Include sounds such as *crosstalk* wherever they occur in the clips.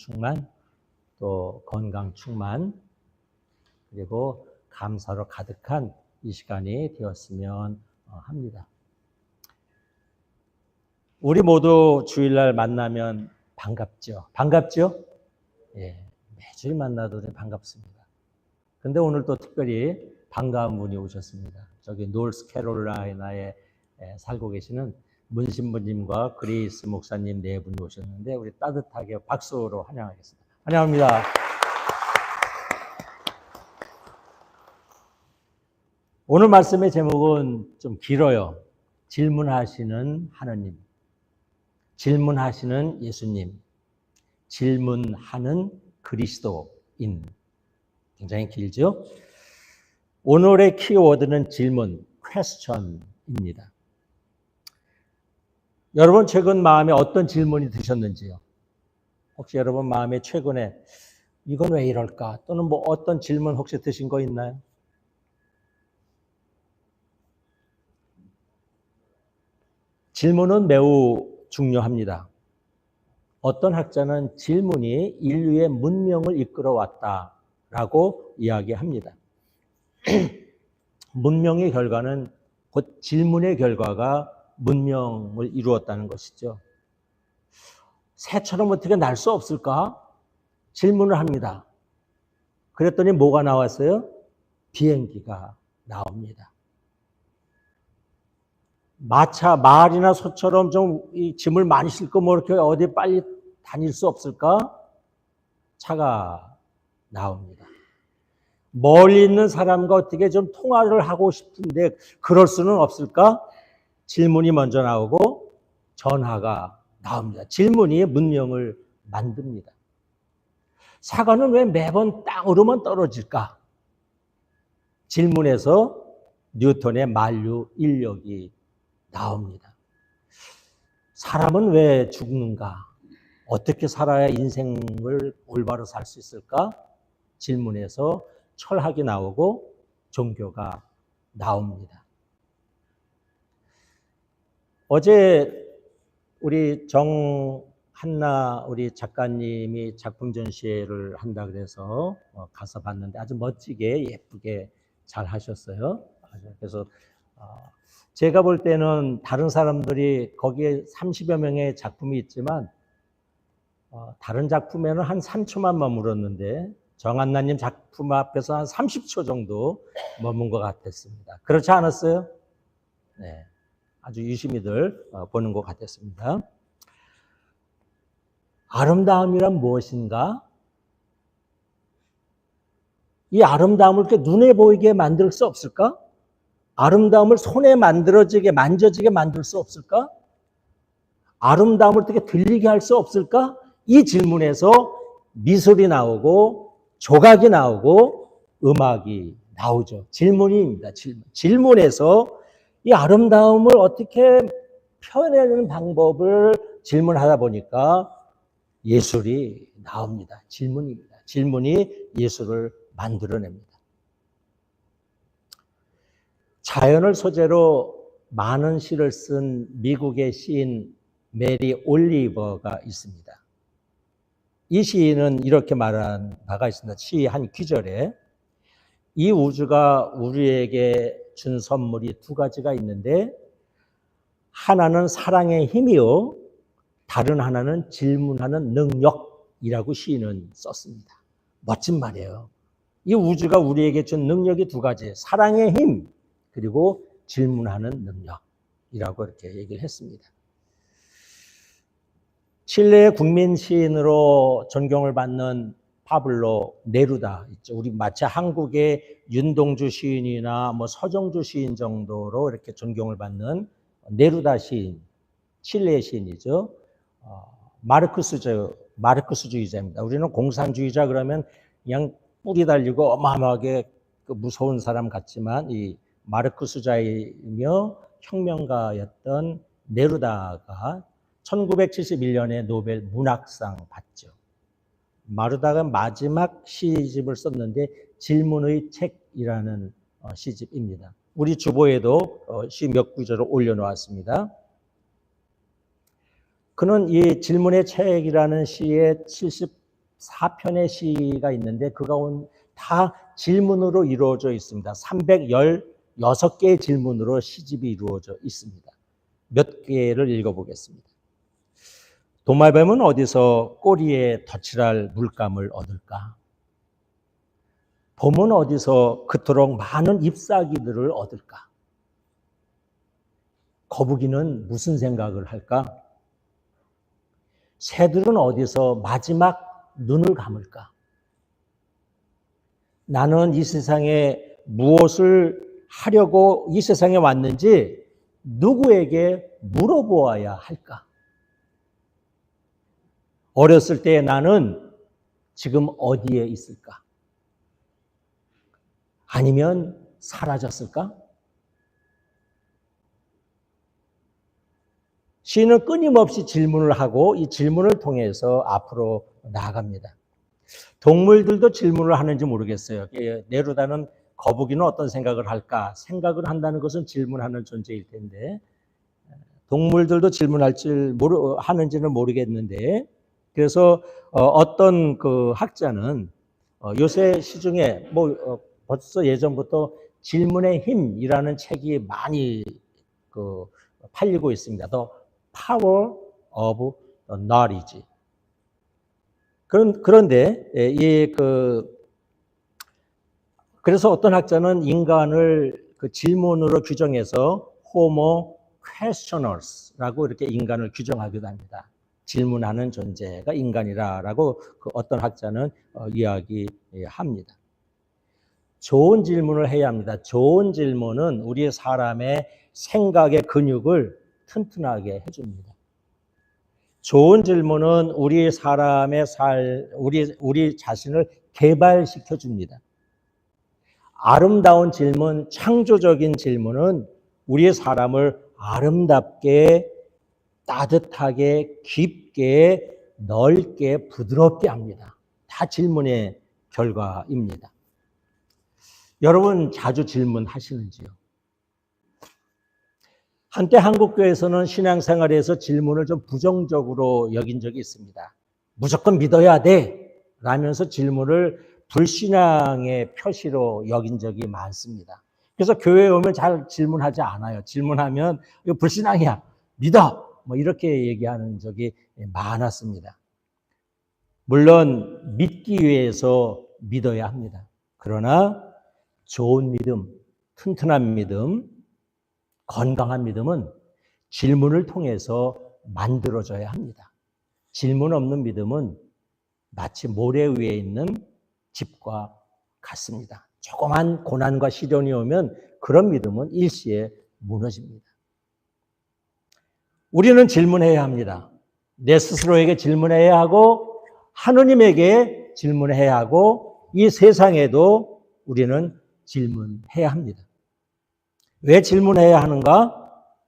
충만, 또 건강 충만, 그리고 감사로 가득한 이 시간이 되었으면 어, 합니다. 우리 모두 주일날 만나면 반갑죠. 반갑죠? 예, 매주일 만나도 반갑습니다. 근데 오늘 또 특별히 반가운 분이 오셨습니다. 저기 노스캐롤라이나에 에, 살고 계시는 문신부님과 그레이스 목사님 네 분이 오셨는데 우리 따뜻하게 박수로 환영하겠습니다. 환영합니다. 오늘 말씀의 제목은 좀 길어요. 질문하시는 하느님. 질문하시는 예수님. 질문하는 그리스도인. 굉장히 길죠? 오늘의 키워드는 질문, question입니다. 여러분 최근 마음에 어떤 질문이 드셨는지요? 혹시 여러분 마음에 최근에 이건 왜 이럴까? 또는 뭐 어떤 질문 혹시 드신 거 있나요? 질문은 매우 중요합니다. 어떤 학자는 질문이 인류의 문명을 이끌어 왔다라고 이야기합니다. *clears throat* 문명의 결과는 곧 질문의 결과가 문명을 이루었다는 것이죠. 새처럼 어떻게 날 수 없을까? 질문을 합니다. 그랬더니 뭐가 나왔어요? 비행기가 나옵니다. 마차, 말이나 소처럼 좀이 짐을 많이 싣고 뭐 이렇게 어디 빨리 다닐 수 없을까? 차가 나옵니다. 멀리 있는 사람과 어떻게 좀 통화를 하고 싶은데 그럴 수는 없을까? 질문이 먼저 나오고 전화가 나옵니다. 질문이 문명을 만듭니다. 사과는 왜 매번 땅으로만 떨어질까? 질문에서 뉴턴의 만류 인력이 나옵니다. 사람은 왜 죽는가? 어떻게 살아야 인생을 올바로 살 수 있을까? 질문에서 철학이 나오고 종교가 나옵니다. 어제 우리 정한나 우리 작가님이 작품 전시회를 한다 그래서 어, 가서 봤는데 아주 멋지게 예쁘게 잘 하셨어요. 그래서 어, 제가 볼 때는 다른 사람들이 거기에 30여 명의 작품이 있지만 어, 다른 작품에는 한 3초만 머물었는데 정한나님 작품 앞에서 한 30초 정도 머문 것 같았습니다. 그렇지 않았어요? 네. 아주 유심히들 어, 보는 것 같았습니다. 아름다움이란 무엇인가? 이 아름다움을 이렇게 눈에 보이게 만들 수 없을까? 아름다움을 손에 만들어지게, 만져지게 만들 수 없을까? 아름다움을 어떻게 들리게 할 수 없을까? 이 질문에서 미술이 나오고 조각이 나오고 음악이 나오죠. 질문입니다. 질문. 질문에서 이 아름다움을 어떻게 표현하는 방법을 질문하다 보니까 예술이 나옵니다. 질문입니다. 질문이 예술을 만들어냅니다. 자연을 소재로 많은 시를 쓴 미국의 시인 메리 올리버가 있습니다. 이 시인은 이렇게 말한 바가 있습니다. 시 한 귀절에 이 우주가 우리에게 준 선물이 두 가지가 있는데 하나는 사랑의 힘이요 다른 하나는 질문하는 능력이라고 시인은 썼습니다. 멋진 말이에요. 이 우주가 우리에게 준 능력이 두 가지 사랑의 힘 그리고 질문하는 능력이라고 이렇게 얘기를 했습니다. 칠레의 국민 시인으로 존경을 받는 파블로 네루다 있죠. 우리 마치 한국의 윤동주 시인이나 뭐 서정주 시인 정도로 이렇게 존경을 받는 네루다 시인, 칠레의 시인이죠. 어, 마르크스주 마르크스주의자입니다. 우리는 공산주의자 그러면 그냥 뿌리 달리고 어마어마하게 그 무서운 사람 같지만 이 마르크스주의이며 혁명가였던 네루다가 1971년에 노벨 문학상 받죠. 마르다가 마지막 시집을 썼는데 질문의 책이라는 어, 시집입니다. 우리 주보에도 어, 시몇 구절을 올려놓았습니다. 그는 이 질문의 책이라는 시의 4편의 시가 있는데 그 가운 다 질문으로 이루어져 있습니다. 316개의 질문으로 시집이 이루어져 있습니다. 몇 개를 읽어보겠습니다. 도마뱀은 어디서 꼬리에 덧칠할 물감을 얻을까? 봄은 어디서 그토록 많은 잎사귀들을 얻을까? 거북이는 무슨 생각을 할까? 새들은 어디서 마지막 눈을 감을까? 나는 이 세상에 무엇을 하려고 이 세상에 왔는지 누구에게 물어보아야 할까? 어렸을 때 나는 지금 어디에 있을까? 아니면 사라졌을까? 시인은 끊임없이 질문을 하고 이 질문을 통해서 앞으로 나아갑니다. 동물들도 질문을 하는지 모르겠어요. 예, 네루다는 거북이는 어떤 생각을 할까? 생각을 한다는 것은 질문하는 존재일 텐데 동물들도 질문할 줄 모르 하는지는 모르겠는데 그래서 어, 떤 그 학자는 어, 요새 시중에 뭐 어, 벌써 예전부터 질문의 힘이라는 책이 많이 그 팔리고 있습니다. 더 power of knowledge. 그런, 그런데, 예, 이, 그, 그래서 어떤 학자는 인간을 그 질문으로 규정해서 homo questioners라고 이렇게 인간을 규정하기도 합니다. 질문하는 존재가 인간이라라고 그 어떤 학자는 어, 이야기합니다. 좋은 질문을 해야 합니다. 좋은 질문은 우리 사람의 생각의 근육을 튼튼하게 해줍니다. 좋은 질문은 우리 사람의 살, 우리, 우리 자신을 개발시켜 줍니다. 아름다운 질문, 창조적인 질문은 우리 사람을 아름답게, 따뜻하게, 깊게, 넓게, 부드럽게 합니다. 다 질문의 결과입니다. 여러분 자주 질문하시는지요? 한때 한국교회에서는 신앙생활에서 질문을 좀 부정적으로 여긴 적이 있습니다. 무조건 믿어야 돼! 라면서 질문을 불신앙의 표시로 여긴 적이 많습니다. 그래서 교회에 오면 잘 질문하지 않아요. 질문하면 이거 불신앙이야. 믿어! 뭐 이렇게 얘기하는 적이 많았습니다. 물론 믿기 위해서 믿어야 합니다. 그러나 좋은 믿음, 튼튼한 믿음, 건강한 믿음은 질문을 통해서 만들어져야 합니다. 질문 없는 믿음은 마치 모래 위에 있는 집과 같습니다. 조그만 고난과 시련이 오면 그런 믿음은 일시에 무너집니다. 우리는 질문해야 합니다. 내 스스로에게 질문해야 하고 하느님에게 질문해야 하고 이 세상에도 우리는 질문해야 합니다. 왜 질문해야 하는가?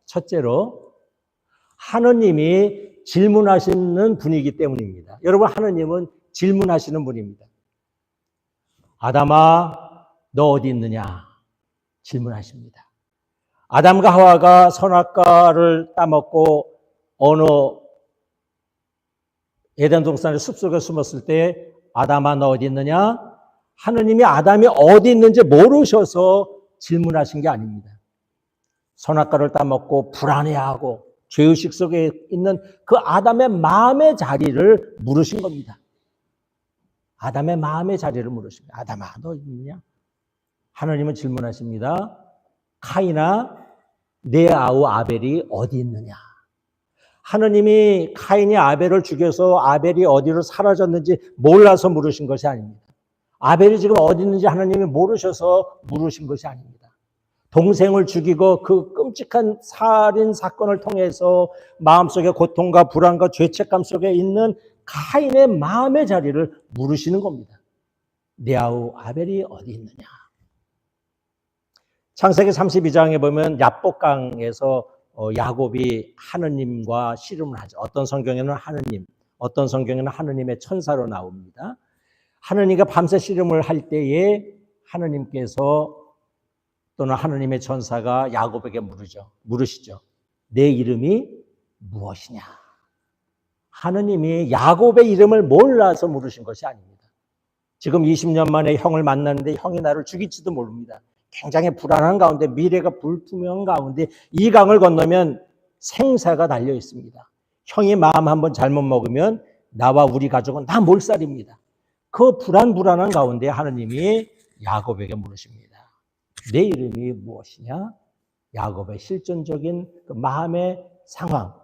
첫째로 하느님이 질문하시는 분이기 때문입니다. 여러분 하느님은 질문하시는 분입니다. 아담아 너 어디 있느냐? 질문하십니다. 아담과 하와가 선악과를 따먹고 어느 에덴 동산의 숲속에 숨었을 때 아담아 너 어디 있느냐? 하느님이 아담이 어디 있는지 모르셔서 질문하신 게 아닙니다. 선악과를 따먹고 불안해하고 죄의식 속에 있는 그 아담의 마음의 자리를 물으신 겁니다. 아담의 마음의 자리를 물으십니다. 아담아, 너 있느냐? 하나님은 질문하십니다. 카이나 내 아우 아벨이 어디 있느냐? 하느님이 카인이 아벨을 죽여서 아벨이 어디로 사라졌는지 몰라서 물으신 것이 아닙니다. 아벨이 지금 어디 있는지 하나님이 모르셔서 물으신 것이 아닙니다. 동생을 죽이고 그 끔찍한 살인 사건을 통해서 마음속에 고통과 불안과 죄책감 속에 있는 카인의 마음의 자리를 물으시는 겁니다. 내 아우 아벨이 어디 있느냐? 창세기 32장에 보면 야복강에서 어, 야곱이 하느님과 씨름을 하죠. 어떤 성경에는 하느님, 어떤 성경에는 하느님의 천사로 나옵니다. 하느님과 밤새 씨름을 할 때에 하느님께서 또는 하느님의 천사가 야곱에게 물으죠. 물으시죠. 내 이름이 무엇이냐? 하느님이 야곱의 이름을 몰라서 물으신 것이 아닙니다. 지금 20년 만에 형을 만났는데 형이 나를 죽일지도 모릅니다. 굉장히 불안한 가운데 미래가 불투명한 가운데 이 강을 건너면 생사가 달려 있습니다. 형이 마음 한번 잘못 먹으면 나와 우리 가족은 다 몰살입니다. 그 불안 불안한 가운데 하느님이 야곱에게 물으십니다. 내 이름이 무엇이냐? 야곱의 실존적인 그 마음의 상황,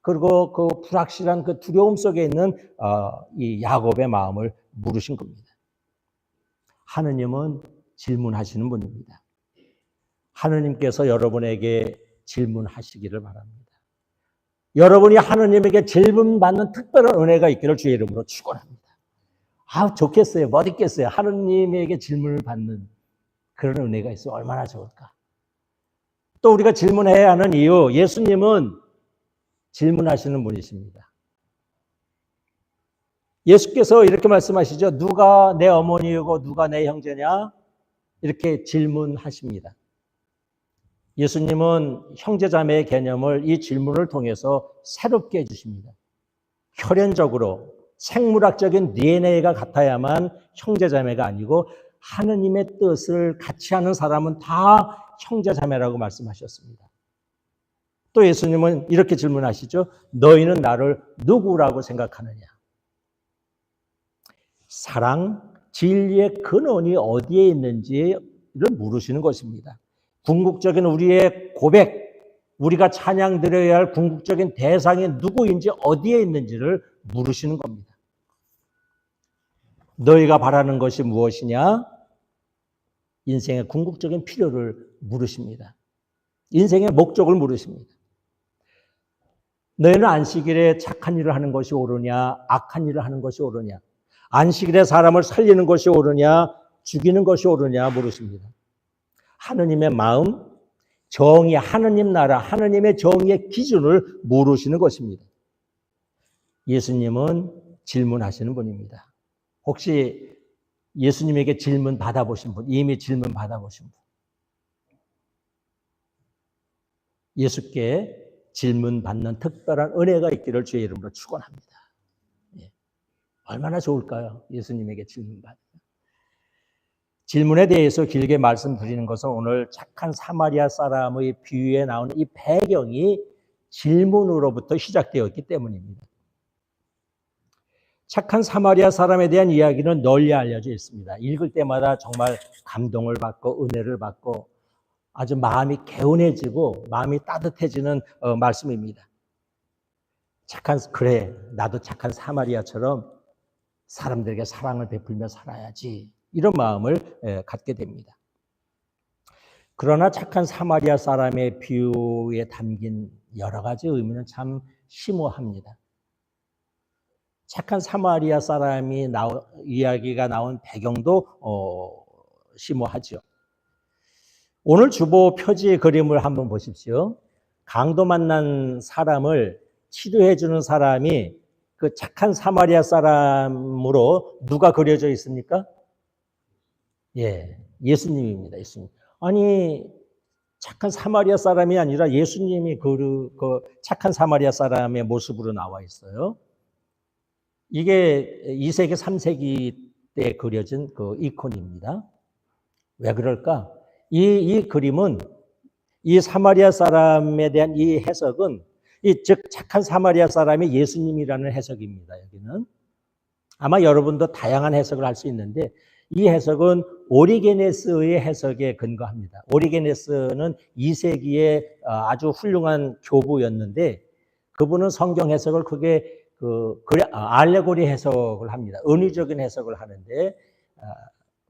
그리고 그 불확실한 그 두려움 속에 있는 어, 이 야곱의 마음을 물으신 겁니다. 하느님은 질문하시는 분입니다. 하느님께서 여러분에게 질문하시기를 바랍니다. 여러분이 하느님에게 질문받는 특별한 은혜가 있기를 주의 이름으로 축원합니다. 아, 좋겠어요. 뭐 있겠어요. 하느님에게 질문을 받는 그런 은혜가 있어 얼마나 좋을까. 또 우리가 질문해야 하는 이유, 예수님은 질문하시는 분이십니다. 예수께서 이렇게 말씀하시죠. 누가 내 어머니이고 누가 내 형제냐? 이렇게 질문하십니다. 예수님은 형제자매의 개념을 이 질문을 통해서 새롭게 해주십니다. 혈연적으로 생물학적인 DNA가 같아야만 형제자매가 아니고 하느님의 뜻을 같이 하는 사람은 다 형제자매라고 말씀하셨습니다. 또 예수님은 이렇게 질문하시죠. 너희는 나를 누구라고 생각하느냐? 사랑, 진리의 근원이 어디에 있는지를 물으시는 것입니다. 궁극적인 우리의 고백, 우리가 찬양 드려야 할 궁극적인 대상이 누구인지 어디에 있는지를 물으시는 겁니다. 너희가 바라는 것이 무엇이냐? 인생의 궁극적인 필요를 물으십니다. 인생의 목적을 물으십니다. 너희는 안식일에 착한 일을 하는 것이 옳으냐, 악한 일을 하는 것이 옳으냐, 안식일에 사람을 살리는 것이 옳으냐, 죽이는 것이 옳으냐 물으십니다. 하느님의 마음, 정의, 하느님 나라, 하느님의 정의의 기준을 모르시는 것입니다. 예수님은 질문하시는 분입니다. 혹시 예수님에게 질문 받아보신 분, 이미 질문 받아보신 분. 예수께 질문 받는 특별한 은혜가 있기를 주의 이름으로 축원합니다. 예. 얼마나 좋을까요? 예수님에게 질문 받는. 질문에 대해서 길게 말씀드리는 것은 오늘 착한 사마리아 사람의 비유에 나오는 이 배경이 질문으로부터 시작되었기 때문입니다. 착한 사마리아 사람에 대한 이야기는 널리 알려져 있습니다. 읽을 때마다 정말 감동을 받고 은혜를 받고 아주 마음이 개운해지고 마음이 따뜻해지는 어, 말씀입니다. 착한 그래 나도 착한 사마리아처럼 사람들에게 사랑을 베풀며 살아야지 이런 마음을 에, 갖게 됩니다. 그러나 착한 사마리아 사람의 비유에 담긴 여러 가지 의미는 참 심오합니다. 착한 사마리아 사람이 나오, 이야기가 나온 배경도 어, 심오하죠. 오늘 주보 표지 그림을 한번 보십시오. 강도 만난 사람을 치료해 주는 사람이 그 착한 사마리아 사람으로 누가 그려져 있습니까? 예, 예수님입니다. 예수님. 아니 착한 사마리아 사람이 아니라 예수님이 그, 그 착한 사마리아 사람의 모습으로 나와 있어요. 이게 2세기, 3세기 때 그려진 그 이콘입니다. 왜 그럴까? 이, 이 그림은 이 사마리아 사람에 대한 이 해석은 이 즉 착한 사마리아 사람이 예수님이라는 해석입니다. 여기는 아마 여러분도 다양한 해석을 할 수 있는데 이 해석은 오리게네스의 해석에 근거합니다. 오리게네스는 2세기의 아주 훌륭한 교부였는데 그분은 성경 해석을 크게 그 아, 알레고리 해석을 합니다. 은유적인 해석을 하는데 아,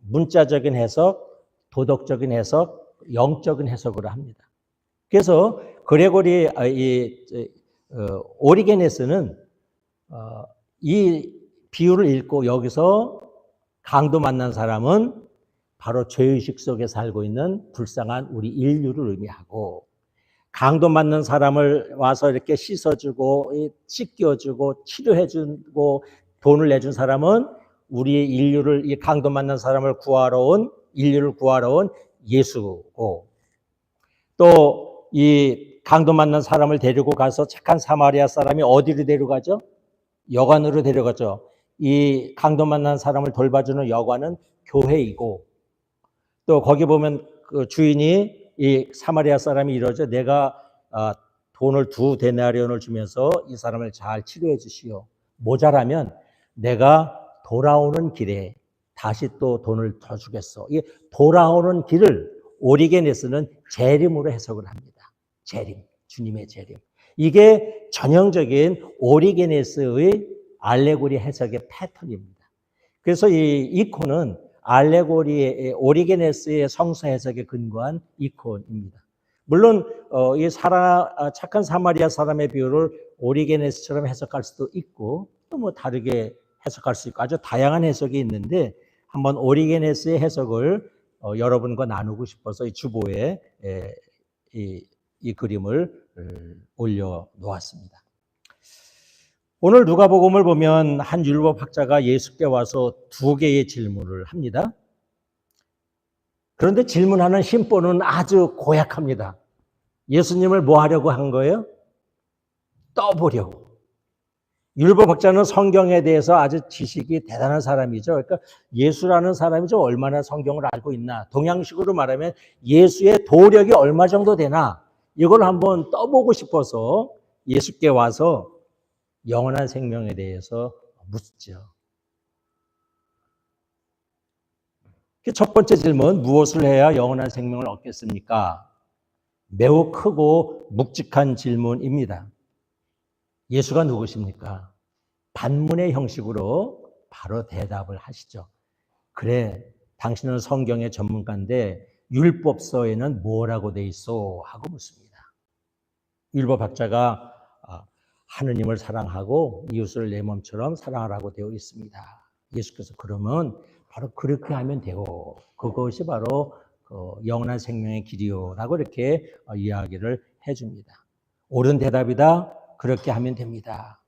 문자적인 해석, 도덕적인 해석, 영적인 해석을 합니다. 그래서 그레고리 아, 이 어, 오리게네스는 어, 이 비유를 읽고 여기서 강도 만난 사람은 바로 죄의식 속에 살고 있는 불쌍한 우리 인류를 의미하고 강도 맞는 사람을 와서 이렇게 씻어주고 씻겨주고 치료해주고 돈을 내준 사람은 우리 인류를 이 강도 맞는 사람을 구하러 온 인류를 구하러 온 예수고. 또 이 강도 맞는 사람을 데리고 가서 착한 사마리아 사람이 어디로 데려가죠? 여관으로 데려갔죠. 이 강도 만난 사람을 돌봐주는 여관은 교회이고 또 거기 보면 그 주인이 이 사마리아 사람이 이러죠. 내가 아, 돈을 두 데나리온을 주면서 이 사람을 잘 치료해 주시오. 모자라면 내가 돌아오는 길에 다시 또 돈을 더 주겠어. 이 돌아오는 길을 오리게네스는 재림으로 해석을 합니다. 재림, 주님의 재림. 이게 전형적인 오리게네스의 알레고리 해석의 패턴입니다. 그래서 이 이콘은 알레고리의 오리게네스의 성서 해석에 근거한 이콘입니다. 물론 어, 이 사라 아, 착한 사마리아 사람의 비유를 오리게네스처럼 해석할 수도 있고 또 뭐 다르게 해석할 수 있고 아주 다양한 해석이 있는데 한번 오리게네스의 해석을 어, 여러분과 나누고 싶어서 이 주보에 에, 이, 이 그림을 음, 올려 놓았습니다. 오늘 누가복음을 보면 한 율법 학자가 예수께 와서 두 개의 질문을 합니다. 그런데 질문하는 심보는 아주 고약합니다. 예수님을 뭐 하려고 한 거예요? 떠보려고. 율법 학자는 성경에 대해서 아주 지식이 대단한 사람이죠. 그러니까 예수라는 사람이 좀 얼마나 성경을 알고 있나. 동양식으로 말하면 예수의 도력이 얼마 정도 되나. 이걸 한번 떠보고 싶어서 예수께 와서 영원한 생명에 대해서 묻죠. 첫 번째 질문, 무엇을 해야 영원한 생명을 얻겠습니까? 매우 크고 묵직한 질문입니다. 예수가 누구십니까? 반문의 형식으로 바로 대답을 하시죠. 그래, 당신은 성경의 전문가인데 율법서에는 뭐라고 돼 있어? 하고 묻습니다. 율법 학자가 아, 하느님을 사랑하고 이웃을 내 몸처럼 사랑하라고 되어 있습니다. 예수께서 그러면 바로 그렇게 하면 되고 그것이 바로 그 영원한 생명의 길이요라고 이렇게 어, 이야기를 해줍니다. 옳은 대답이다. 그렇게 하면 됩니다.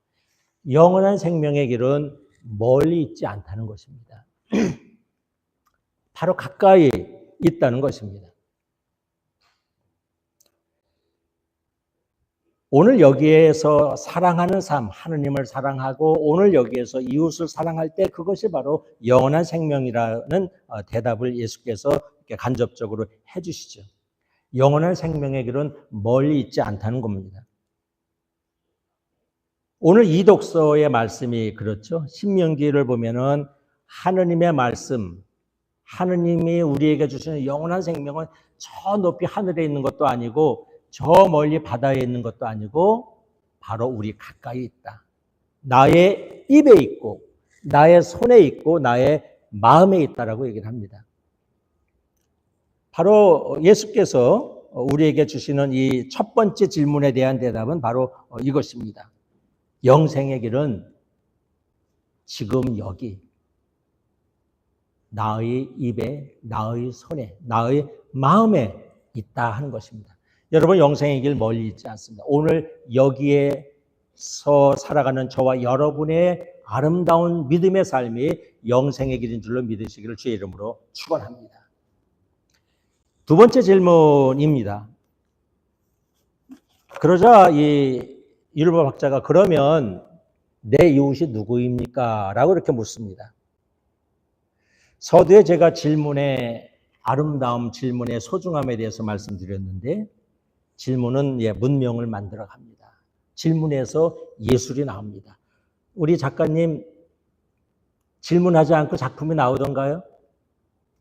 영원한 생명의 길은 멀리 있지 않다는 것입니다. *clears throat* 바로 가까이 있다는 것입니다. 오늘 여기에서 사랑하는 삶, 하느님을 사랑하고 오늘 여기에서 이웃을 사랑할 때 그것이 바로 영원한 생명이라는 어, 대답을 예수께서 간접적으로 해주시죠. 영원한 생명의 길은 멀리 있지 않다는 겁니다. 오늘 이 독서의 말씀이 그렇죠. 신명기를 보면은 하느님의 말씀, 하느님이 우리에게 주시는 영원한 생명은 저 높이 하늘에 있는 것도 아니고 저 멀리 바다에 있는 것도 아니고 바로 우리 가까이 있다. 나의 입에 있고 나의 손에 있고 나의 마음에 있다라고 얘기를 합니다. 바로 예수께서 우리에게 주시는 이 첫 번째 질문에 대한 대답은 바로 이것입니다. 영생의 길은 지금 여기 나의 입에, 나의 손에, 나의 마음에 있다 하는 것입니다. 여러분 영생의 길 멀리 있지 않습니다. 오늘 여기에서 살아가는 저와 여러분의 아름다운 믿음의 삶이 영생의 길인 줄로 믿으시기를 주의 이름으로 축원합니다. 두 번째 질문입니다. 그러자 이 율법 학자가 그러면 내 이웃이 누구입니까? 라고 이렇게 묻습니다. 서두에 제가 질문의 아름다움, 질문의 소중함에 대해서 말씀드렸는데 질문은 예, 문명을 만들어 갑니다. 질문에서 예술이 나옵니다. 우리 작가님 질문하지 않고 작품이 나오던가요?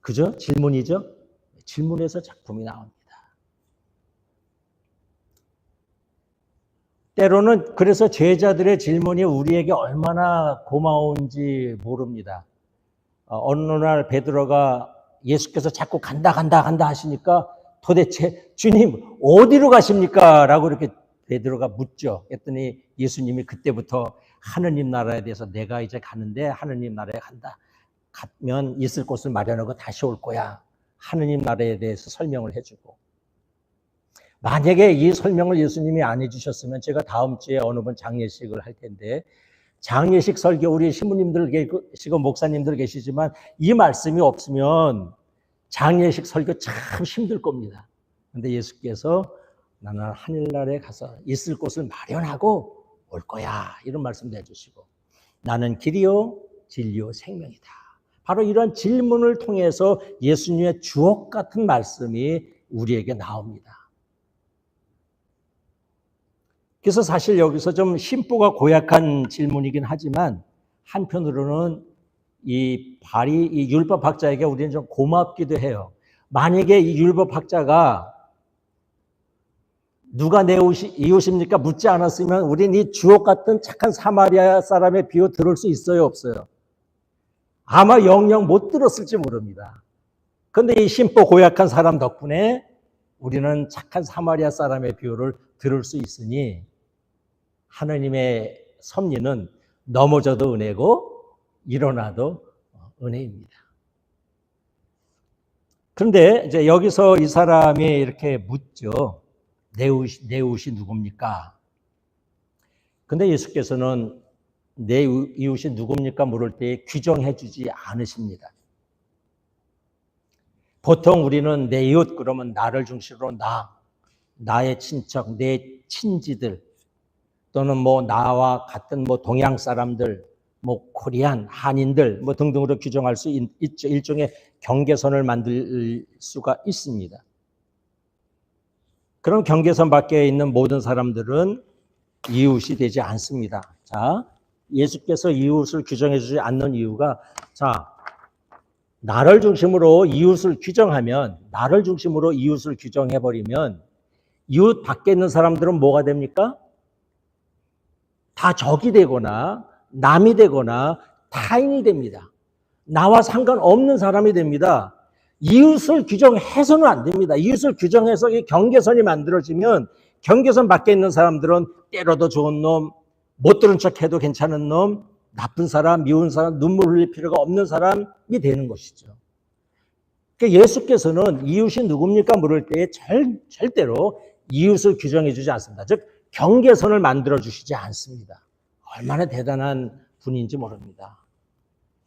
그죠? 질문이죠? 질문에서 작품이 나옵니다. 때로는 그래서 제자들의 질문이 우리에게 얼마나 고마운지 모릅니다. 어, 어느 날 베드로가 예수께서 자꾸 간다 간다 간다 하시니까 도대체 주님 어디로 가십니까? 라고 이렇게 베드로가 묻죠. 했더니 예수님이 그때부터 하느님 나라에 대해서 내가 이제 가는데 하느님 나라에 간다. 가면 있을 곳을 마련하고 다시 올 거야. 하느님 나라에 대해서 설명을 해주고 만약에 이 설명을 예수님이 안 해주셨으면 제가 다음 주에 어느 번 장례식을 할 텐데 장례식 설교 우리 신부님들 계시고 목사님들 계시지만 이 말씀이 없으면 장례식 설교 참 힘들 겁니다. 근데 예수께서 나는 하늘나라에 가서 있을 곳을 마련하고 올 거야. 이런 말씀도 해주시고 나는 길이요, 진리요, 생명이다. 바로 이런 질문을 통해서 예수님의 주옥 같은 말씀이 우리에게 나옵니다. 그래서 사실 여기서 좀 심보가 고약한 질문이긴 하지만 한편으로는 이 발이 이 율법 학자에게 우리는 좀 고맙기도 해요. 만약에 이 율법 학자가 누가 내 옷이, 이웃입니까? 묻지 않았으면 우린 이 주옥 같은 착한 사마리아 사람의 비유 들을 수 있어요, 없어요? 아마 영영 못 들었을지 모릅니다. 근데 이 심보 고약한 사람 덕분에 우리는 착한 사마리아 사람의 비유를 들을 수 있으니 하나님의 섭리는 넘어져도 은혜고 일어나도 은혜입니다. 그런데 이제 여기서 이 사람이 이렇게 묻죠. 내 옷이, 내 옷이 누굽니까? 근데 예수께서는 내 이웃이 누굽니까? 물을 때 규정해 주지 않으십니다. 보통 우리는 내 이웃 그러면 나를 중심으로 나, 나의 친척, 내 친지들 또는 뭐 나와 같은 뭐 동양 사람들, 뭐 코리안, 한인들 뭐 등등으로 규정할 수 있, 있죠. 일종의 경계선을 만들 수가 있습니다. 그런 경계선 밖에 있는 모든 사람들은 이웃이 되지 않습니다. 자, 예수께서 이웃을 규정해 주지 않는 이유가 자, 나를 중심으로 이웃을 규정하면 나를 중심으로 이웃을 규정해 버리면 이웃 밖에 있는 사람들은 뭐가 됩니까? 다 적이 되거나 남이 되거나 타인이 됩니다. 나와 상관없는 사람이 됩니다. 이웃을 규정해서는 안 됩니다. 이웃을 규정해서 이 경계선이 만들어지면 경계선 밖에 있는 사람들은 때려도 좋은 놈, 못 들은 척 해도 괜찮은 놈, 나쁜 사람, 미운 사람, 눈물 흘릴 필요가 없는 사람이 되는 것이죠. 그러니까 예수께서는 이웃이 누굽니까? 물을 때 절, 절대로 이웃을 규정해 주지 않습니다. 즉, 경계선을 만들어 주시지 않습니다. 얼마나 대단한 분인지 모릅니다.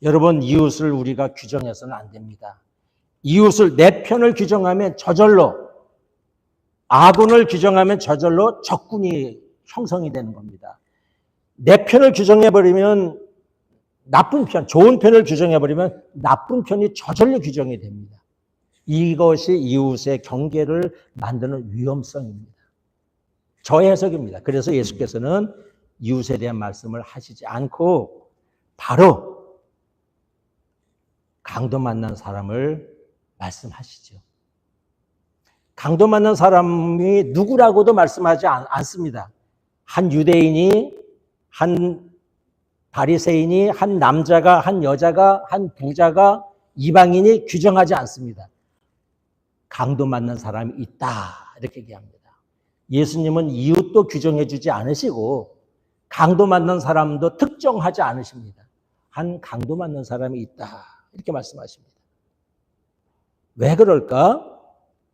여러분, 이웃을 우리가 규정해서는 안 됩니다. 이웃을 내 편을 규정하면 저절로 아군을 규정하면 저절로 적군이 형성이 되는 겁니다. 내 편을 규정해버리면 나쁜 편, 좋은 편을 규정해버리면 나쁜 편이 저절로 규정이 됩니다. 이것이 이웃의 경계를 만드는 위험성입니다. 저 해석입니다. 그래서 예수께서는 이웃에 대한 말씀을 하시지 않고 바로 강도 만난 사람을 말씀하시죠. 강도 만난 사람이 누구라고도 말씀하지 않, 않습니다. 한 유대인이, 한 바리새인이, 한 남자가, 한 여자가, 한 부자가, 이방인이 규정하지 않습니다. 강도 만난 사람이 있다. 이렇게 얘기합니다. 예수님은 이웃도 규정해 주지 않으시고 강도 만난 사람도 특정하지 않으십니다. 한 강도 만난 사람이 있다. 이렇게 말씀하십니다. 왜 그럴까?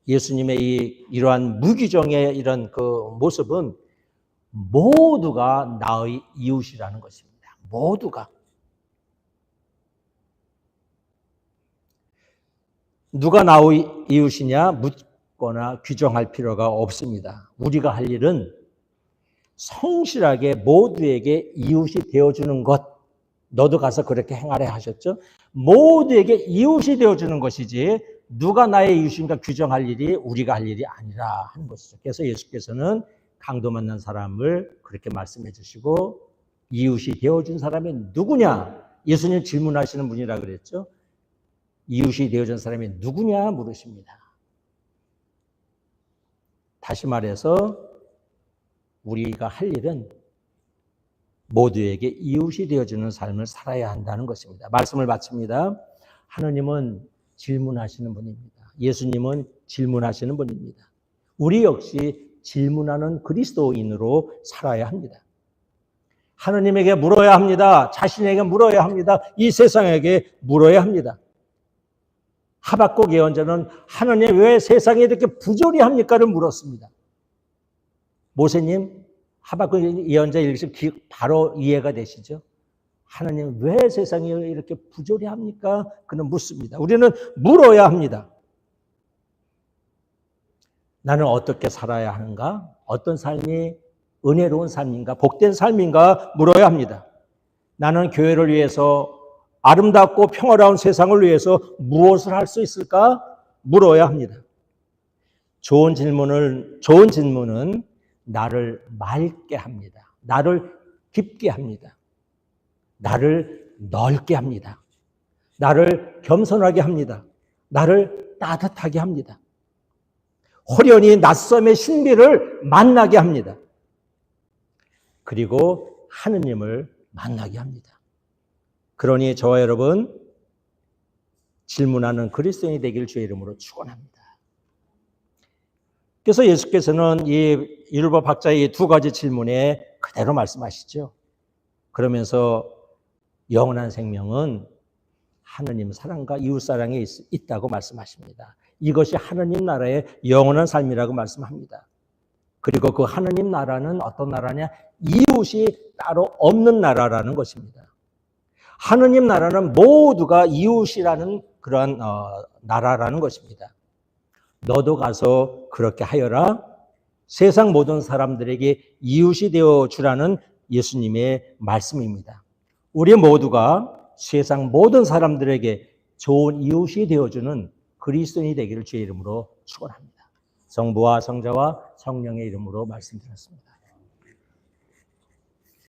예수님의 이 이러한 무규정의 이런 그 모습은 모두가 나의 이웃이라는 것입니다. 모두가. 누가 나의 이웃이냐 묻거나 규정할 필요가 없습니다. 우리가 할 일은 성실하게 모두에게 이웃이 되어주는 것. 너도 가서 그렇게 행하래 하셨죠? 모두에게 이웃이 되어주는 것이지 누가 나의 이웃인가 규정할 일이 우리가 할 일이 아니라 하는 것이죠. 그래서 예수께서는 강도 만난 사람을 그렇게 말씀해 주시고 이웃이 되어준 사람이 누구냐? 예수님 질문하시는 분이라 그랬죠. 이웃이 되어준 사람이 누구냐 물으십니다. 다시 말해서 우리가 할 일은 모두에게 이웃이 되어주는 삶을 살아야 한다는 것입니다. 말씀을 마칩니다. 하느님은 질문하시는 분입니다. 예수님은 질문하시는 분입니다. 우리 역시 질문하는 그리스도인으로 살아야 합니다. 하느님에게 물어야 합니다. 자신에게 물어야 합니다. 이 세상에게 물어야 합니다. 하박국 예언자는 하느님 왜 세상에 이렇게 부조리 합니까를 물었습니다. 모세님 하박국 예언자 읽으시면 바로 이해가 되시죠? 하나님 왜 세상이 이렇게 부조리 합니까? 그는 묻습니다. 우리는 물어야 합니다. 나는 어떻게 살아야 하는가? 어떤 삶이 은혜로운 삶인가? 복된 삶인가? 물어야 합니다. 나는 교회를 위해서 아름답고 평화로운 세상을 위해서 무엇을 할 수 있을까? 물어야 합니다. 좋은 질문을, 좋은 질문은 나를 맑게 합니다. 나를 깊게 합니다. 나를 넓게 합니다. 나를 겸손하게 합니다. 나를 따뜻하게 합니다. 호련히 낯섦의 신비를 만나게 합니다. 그리고 하느님을 만나게 합니다. 그러니 저와 여러분 질문하는 그리스도인이 되길 주의 이름으로 축원합니다. 그래서 예수께서는 이 율법 학자의 이 두 가지 질문에 그대로 말씀하시죠. 그러면서 영원한 생명은 하느님 사랑과 이웃 사랑에 있, 있다고 말씀하십니다. 이것이 하느님 나라의 영원한 삶이라고 말씀합니다. 그리고 그 하느님 나라는 어떤 나라냐? 이웃이 따로 없는 나라라는 것입니다. 하느님 나라는 모두가 이웃이라는 그러한 어, 나라라는 것입니다. 너도 가서 그렇게 하여라. 세상 모든 사람들에게 이웃이 되어 주라는 예수님의 말씀입니다. 우리 모두가 세상 모든 사람들에게 좋은 이웃이 되어주는 그리스도인이 되기를 주의 이름으로 축원합니다. 성부와 성자와 성령의 이름으로 말씀드렸습니다.